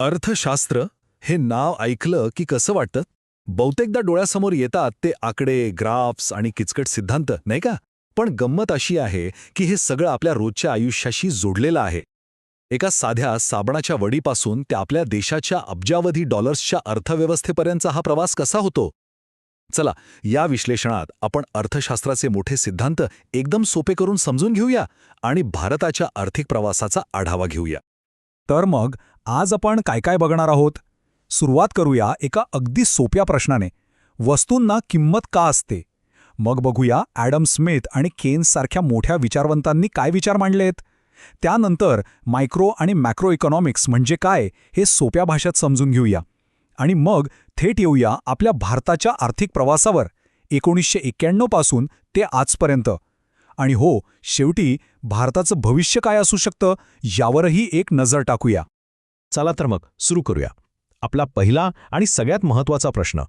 अर्थशास्त्र हे नाव ऐकलं की कसं वाटतं? बहुतेकदा डोळ्यासमोर येतात ते आकडे ग्राफ्स आणि किचकट सिद्धांत नाही का? पण गंमत अशी आहे की हे सगळं आपल्या रोजच्या आयुष्याशी जोडलेलं आहे. एका साध्या साबणाच्या वडीपासून ते आपल्या देशाच्या अब्जावधी डॉलर्सच्या अर्थव्यवस्थेपर्यंतचा हा प्रवास कसा होतो? चला या विश्लेषणात आपण अर्थशास्त्राचे मोठे सिद्धांत एकदम सोपे करून समजून घेऊया आणि भारताच्या आर्थिक प्रवासाचा आढावा घेऊया. तर मग आज आपण काय काय बघणार आहोत? सुरुवात करूया एका अगदी सोप्या प्रश्नाने. वस्तूंना किंमत का असते? मग बघूया ॲडम स्मिथ आणि केन्स सारख्या मोठ्या विचारवंतांनी काय विचार मांडलेत? त्यानंतर मायक्रो आणि मॅक्रो इकॉनॉमिक्स म्हणजे काय हे सोप्या भाषेत समजून घेऊया. आणि मग थेट येऊया आपल्या भारताच्या आर्थिक प्रवासावर. एकोणीसशे एक्क्याण्णवपासून ते आजपर्यंत. आणि हो शेवटी भारताचं भविष्य काय असू शकतं यावरही एक नजर टाकूया. चला तर मग सुरू करूया. आपला पहिला आणि सगळ्यात महत्त्वाचा प्रश्न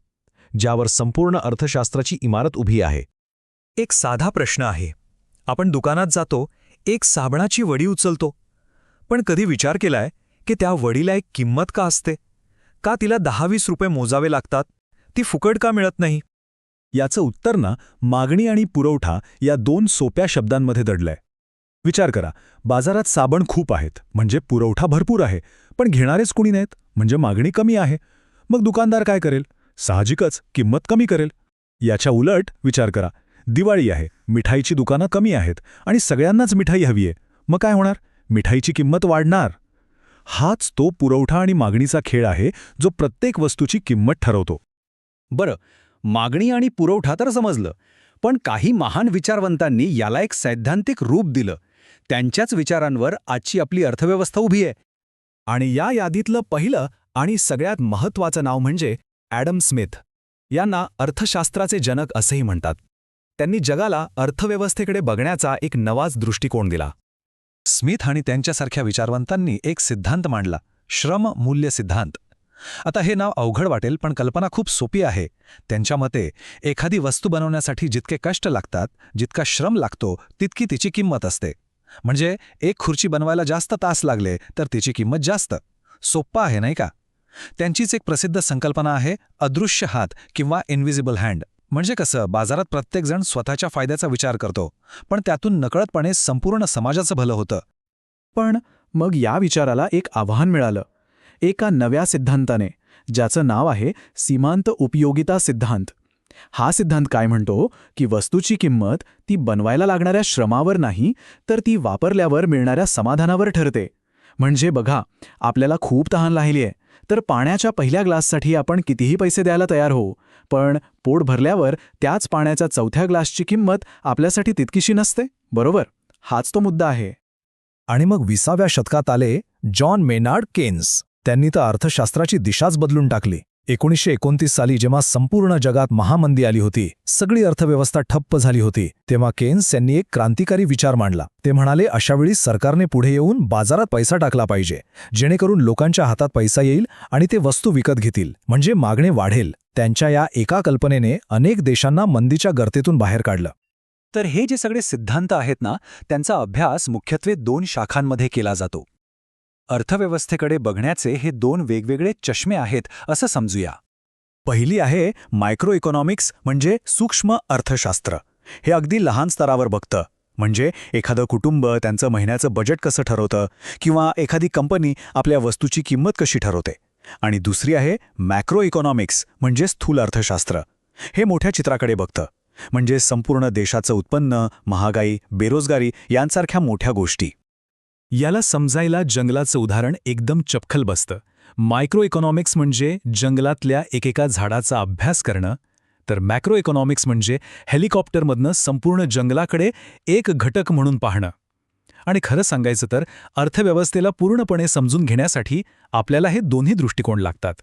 ज्यावर संपूर्ण अर्थशास्त्राची इमारत उभी आहे. एक साधा प्रश्न आहे. आपण दुकानात जातो एक साबणाची वडी उचलतो. पण कधी विचार केलाय की त्या वडीला एक किंमत का असते? का तिला दहावीस रुपये मोजावे लागतात? ती फुकट का मिळत नाही? याचं उत्तर ना मागणी आणि पुरवठा या दोन सोप्या शब्दांमध्ये दडलंय. विचार करा बाजारात साबण खूप आहेत म्हणजे पुरवठा भरपूर आहे. पण घेणारेच कुणी नाहीत म्हणजे मागणी कमी आहे. मग दुकानदार काय करेल? साहजिकच किंमत कमी करेल. याच्या उलट विचार करा. दिवाळी आहे मिठाईची दुकानं कमी आहेत आणि सगळ्यांनाच मिठाई हवी आहे. मग काय होणार? मिठाईची किंमत वाढणार. हाच तो पुरवठा आणि मागणीचा खेळ आहे जो प्रत्येक वस्तूची किंमत ठरवतो. बरं मागणी आणि पुरवठा तर समजलं पण काही महान विचारवंतांनी याला एक सैद्धांतिक रूप दिलं. त्यांच्याच विचारांवर आजची आपली अर्थव्यवस्था उभी आहे. आणि या यादीतलं पहिलं आणि सगळ्यात महत्त्वाचं नाव म्हणजे ॲडम स्मिथ. यांना अर्थशास्त्राचे जनक असेही म्हणतात. त्यांनी जगाला अर्थव्यवस्थेकडे बघण्याचा एक नवाच दृष्टिकोन दिला. स्मिथ आणि त्यांच्यासारख्या विचारवंतांनी एक सिद्धांत मांडला श्रम मूल्य सिद्धांत. आता हे नाव अवघड वाटेल पण कल्पना खूप सोपी आहे. त्यांच्या मते एखादी वस्तू बनवण्यासाठी जितके कष्ट लागतात जितका श्रम लागतो तितकी तिची किंमत असते. म्हणजे एक खुर्ची बनवायला जास्त तास लागले तर तिची किंमत जास्त. सोप्पा आहे नाही का? त्यांचीच एक प्रसिद्ध संकल्पना आहे अदृश्य हात किंवा इन्व्हिजिबल हँड म्हणजे कसं बाजारात प्रत्येकजण स्वतःच्या फायद्याचा विचार करतो पण त्यातून नकळतपणे संपूर्ण समाजाचं भलं होतं. पण मग या विचाराला एक आव्हान मिळालं. एका नव्या सिद्धांताने ज्याचं नाव आहे सीमांत उपयोगिता सिद्धांत. हा सिद्धांत काय म्हणतो? की वस्तूची किंमत ती बनवायला लागणाऱ्या श्रमावर नाही तर ती वापरल्यावर मिळणाऱ्या समाधानावर ठरते. म्हणजे बघा आपल्याला खूप तहान राहिली आहे तर पाण्याच्या पहिल्या ग्लाससाठी आपण कितीही पैसे द्यायला तयार होऊ पण पोट भरल्यावर त्याच पाण्याच्या चौथ्या ग्लासची किंमत आपल्यासाठी तितकीशी नसते बरोबर? हाच तो मुद्दा आहे. आणि मग विसाव्या शतकात आले जॉन मेनार्ड केन्स. त्यांनी तर अर्थशास्त्राची दिशाच बदलून टाकली. एकोणीसशे एकोणतीस साली जेव्हा संपूर्ण जगात महामंदी आली होती सगळी अर्थव्यवस्था ठप्प झाली होती तेव्हा केन्स यांनी एक क्रांतिकारी विचार मांडला. ते म्हणाले अशावेळी सरकारने पुढे येऊन बाजारात पैसा टाकला पाहिजे जेणेकरून लोकांच्या हातात पैसा येईल आणि ते वस्तू विकत घेतील म्हणजे मागणे वाढेल. त्यांच्या या एका कल्पनेने अनेक देशांना मंदीच्या गर्तेतून बाहेर काढलं. तर हे जे सगळे सिद्धांत आहेत ना त्यांचा अभ्यास मुख्यत्वे दोन शाखांमध्ये केला जातो. अर्थव्यवस्थेकडे बघण्याचे हे दोन वेगवेगळे चष्मे आहेत असं समजूया. पहिली आहे मायक्रो इकॉनॉमिक्स म्हणजे सूक्ष्म अर्थशास्त्र. हे अगदी लहान स्तरावर बघतं. म्हणजे एखादं कुटुंब त्यांचं महिन्याचं बजेट कसं ठरवतं किंवा एखादी कंपनी आपल्या वस्तूची किंमत कशी ठरवते. आणि दुसरी आहे मॅक्रो इकॉनॉमिक्स म्हणजे स्थूल अर्थशास्त्र. हे मोठ्या चित्राकडे बघतं. म्हणजे संपूर्ण देशाचं उत्पन्न महागाई बेरोजगारी यांसारख्या मोठ्या गोष्टी. याला समजायला जंगलाचं उदाहरण एकदम चपखल बसतं. मायक्रो इकॉनॉमिक्स म्हणजे जंगलातल्या एकेका झाडाचा अभ्यास करणं तर मॅक्रो इकॉनॉमिक्स म्हणजे हेलिकॉप्टरमधनं संपूर्ण जंगलाकडे एक घटक म्हणून पाहणं. आणि खरं सांगायचं तर अर्थव्यवस्थेला पूर्णपणे समजून घेण्यासाठी आपल्याला हे दोन्ही दृष्टिकोन लागतात.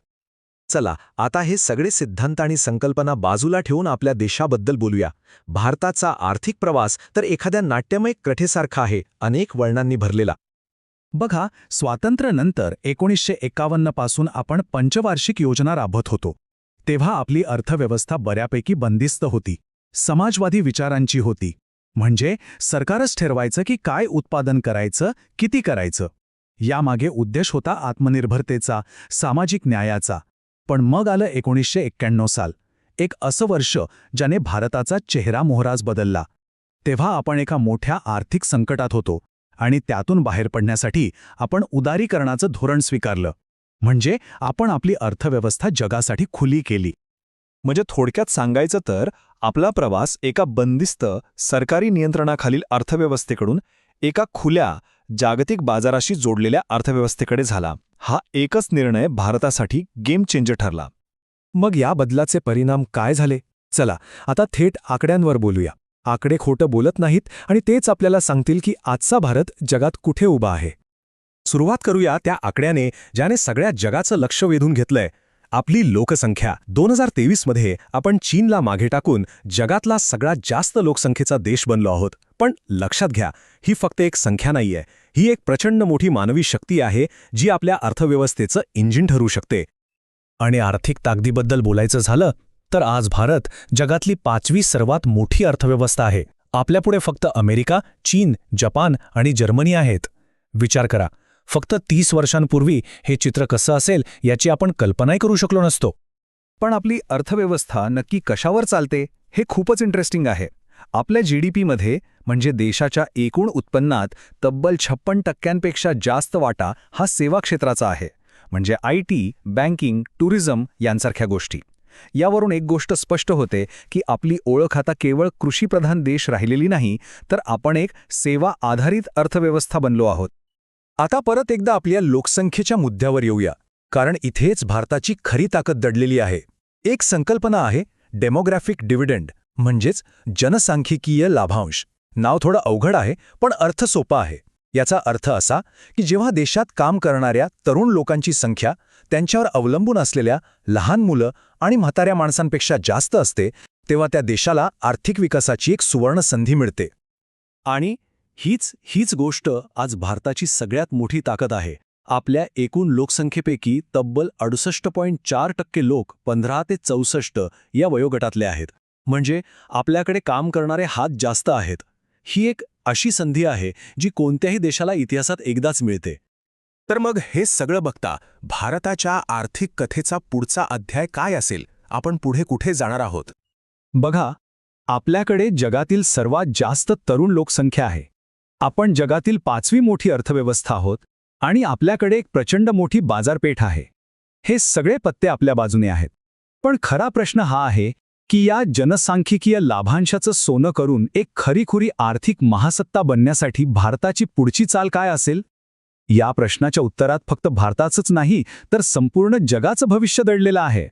चला आता हे सगळे सिद्धांत आणि संकल्पना बाजूला ठेवून आपल्या देशाबद्दल बोलूया. भारताचा आर्थिक प्रवास तर एखाद्या नाट्यमय कथेसारखा आहे अनेक वळणांनी भरलेला. बघा स्वातंत्र्यानंतर एकोणीसशे एकावन्नपासून आपण पंचवार्षिक योजना राबवत होतो. तेव्हा आपली अर्थव्यवस्था बऱ्यापैकी बंदिस्त होती. समाजवादी विचारांची होती. म्हणजे सरकारच ठरवायचं की काय उत्पादन करायचं किती करायचं. यामागे उद्देश होता आत्मनिर्भरतेचा सामाजिक न्यायाचा. पण मग आलं एकोणीसशे एक्क्याण्णव साल. एक असं वर्ष ज्याने भारताचा चेहरा मोहराज बदलला. तेव्हा आपण एका मोठ्या आर्थिक संकटात होतो. आणि त्यातून बाहेर पडण्यासाठी आपण उदारीकरणाचं धोरण स्वीकारलं. म्हणजे आपण आपली अर्थव्यवस्था जगासाठी खुली केली. म्हणजे थोडक्यात सांगायचं तर आपला प्रवास एका बंदिस्त सरकारी नियंत्रणाखालील अर्थव्यवस्थेकडून एका खुल्या जागतिक बाजाराशी जोडलेल्या अर्थव्यवस्थेकडे झाला. हा एकच निर्णय भारतासाठी गेम चेंजर ठरला. मग या बदलाचे परिणाम काय झाले? चला आता थेट आकड्यांवर बोलूया. आकडे खोटं बोलत नाहीत आणि तेच आपल्याला सांगतील की आजचा भारत जगात कुठे उभा आहे. सुरुवात करूया त्या आकड्याने ज्याने सगळ्या जगाचं लक्ष वेधून घेतलंय. आपली लोकसंख्या. दोन हजार तेवीसमध्ये आपण चीनला मागे टाकून जगातला सगळ्यात जास्त लोकसंख्येचा देश बनलो आहोत. पण लक्षात घ्या ही फक्त एक संख्या नाहीये. ही एक प्रचंड मोठी मानवी शक्ती आहे जी आपल्या अर्थव्यवस्थेचं इंजिन ठरू शकते. आणि आर्थिक ताकदीबद्दल बोलायचं झालं तर आज भारत जगातली पाचवी सर्वात मोठी अर्थव्यवस्था आहे. आपल्यापुढे फक्त अमेरिका चीन जपान आणि जर्मनी आहेत. विचार करा फक्त तीस वर्षांपूर्वी हे चित्र कसं असेल याची आपण कल्पनाही करू शकलो नसतो. पण आपली अर्थव्यवस्था नक्की कशावर चालते हे खूपच इंटरेस्टिंग आहे. आपल्या जी डी पीमध्ये म्हणजे देशाच्या एकूण उत्पन्नात तब्बल छप्पन टक्क्यांपेक्षा जास्त वाटा हा सेवा क्षेत्राचा आहे. म्हणजे आय टी बँकिंग टुरिझम यांसारख्या गोष्टी. यावरून एक गोष्ट स्पष्ट होते की आपली ओळख आता केवळ कृषीप्रधान देश राहिलेली नाही तर आपण एक सेवा आधारित अर्थव्यवस्था बनलो आहोत. आता परत एकदा आपल्या लोकसंख्येच्या मुद्द्यावर येऊया कारण इथेच भारताची खरी ताकद दडलेली आहे. एक संकल्पना आहे डेमोग्राफिक डिव्हिडंड म्हणजेच जनसांख्यिकीय लाभांश. नाव थोडं अवघड आहे पण अर्थ सोपा आहे. याचा अर्थ असा की जेव्हा देशात काम करणाऱ्या तरुण लोकांची संख्या त्यांच्यावर अवलंबून असलेल्या लहान मुलं आणि म्हाताऱ्या माणसांपेक्षा जास्त असते तेव्हा त्या देशाला आर्थिक विकासाची एक सुवर्ण संधी मिळते. आणि हीच हीच गोष्ट आज भारताची सगळ्यात मोठी ताकद आहे. आपल्या एकूण लोकसंख्येपैकी तब्बल अडुसष्ट पॉईंट चार टक्के लोक पंधरा ते चौसष्ट या वयोगटातले आहेत. म्हणजे आपल्याकडे काम करणारे हात जास्त आहेत. ही एक अशी संधी आहे जी कोणत्याही देशाला इतिहासात एकदाच मिळते. तर मग हे सगळं बघता भारताच्या आर्थिक कथेचा पुढचा अध्याय काय असेल? आपण पुढे कुठे जाणार आहोत? बघा आपल्याकडे जगातील सर्वात जास्त तरुण लोकसंख्या आहे. आपण जगातील पाचवी मोठी अर्थव्यवस्था आहोत आणि आपल्याकडे एक प्रचंड मोठी बाजारपेठ आहे. हे सगळे पत्ते आपल्या बाजूने आहेत. पण खरा प्रश्न हा आहे की या जनसांख्यिकीय लाभांशाचं सोनं करून एक खरीखुरी आर्थिक महासत्ता बनण्यासाठी भारताची पुढची चाल काय असेल? या प्रश्नाच्या उत्तरात फक्त भारताचंच नाही तर संपूर्ण जगाचं भविष्य दडलेलं आहे.